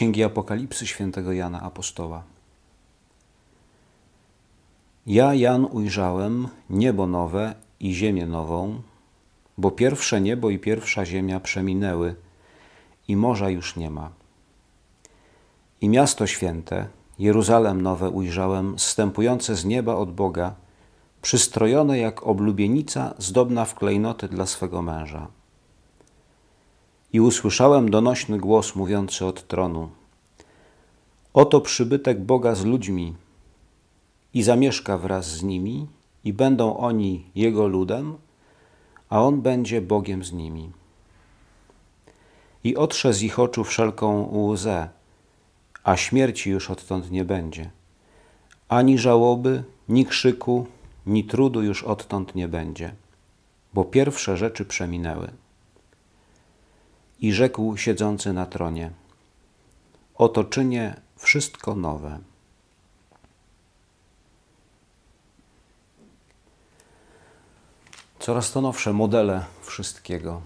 Księgi Apokalipsy świętego Jana Apostoła. Ja, Jan, ujrzałem niebo nowe i ziemię nową, bo pierwsze niebo i pierwsza ziemia przeminęły i morza już nie ma. I miasto święte, Jeruzalem nowe ujrzałem, zstępujące z nieba od Boga, przystrojone jak oblubienica zdobna w klejnoty dla swego męża. I usłyszałem donośny głos mówiący od tronu: Oto przybytek Boga z ludźmi i zamieszka wraz z nimi, i będą oni Jego ludem, a On będzie Bogiem z nimi. I otrze z ich oczu wszelką łzę, a śmierci już odtąd nie będzie. Ani żałoby, ni krzyku, ni trudu już odtąd nie będzie, bo pierwsze rzeczy przeminęły. I rzekł siedzący na tronie: Oto czynię wszystko nowe. Coraz to nowsze modele wszystkiego,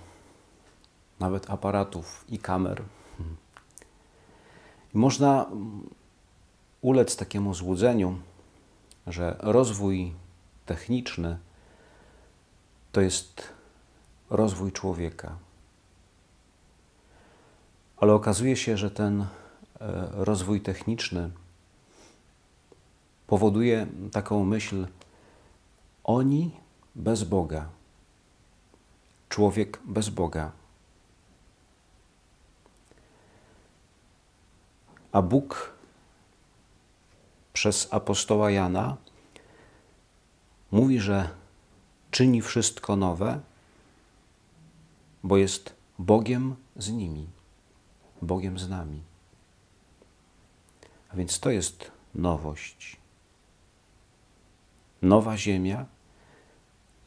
nawet aparatów i kamer. Można ulec takiemu złudzeniu, że rozwój techniczny to jest rozwój człowieka. Ale okazuje się, że ten e, rozwój techniczny powoduje taką myśl: oni bez Boga, człowiek bez Boga. A Bóg przez apostoła Jana mówi, że czyni wszystko nowe, bo jest Bogiem z nimi, Bogiem z nami. A więc to jest nowość. Nowa ziemia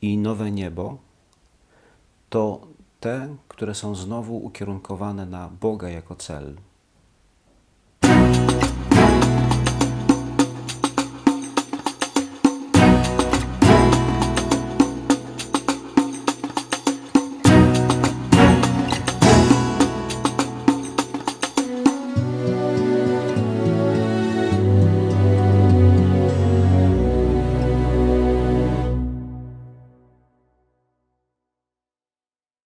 i nowe niebo to te, które są znowu ukierunkowane na Boga jako cel.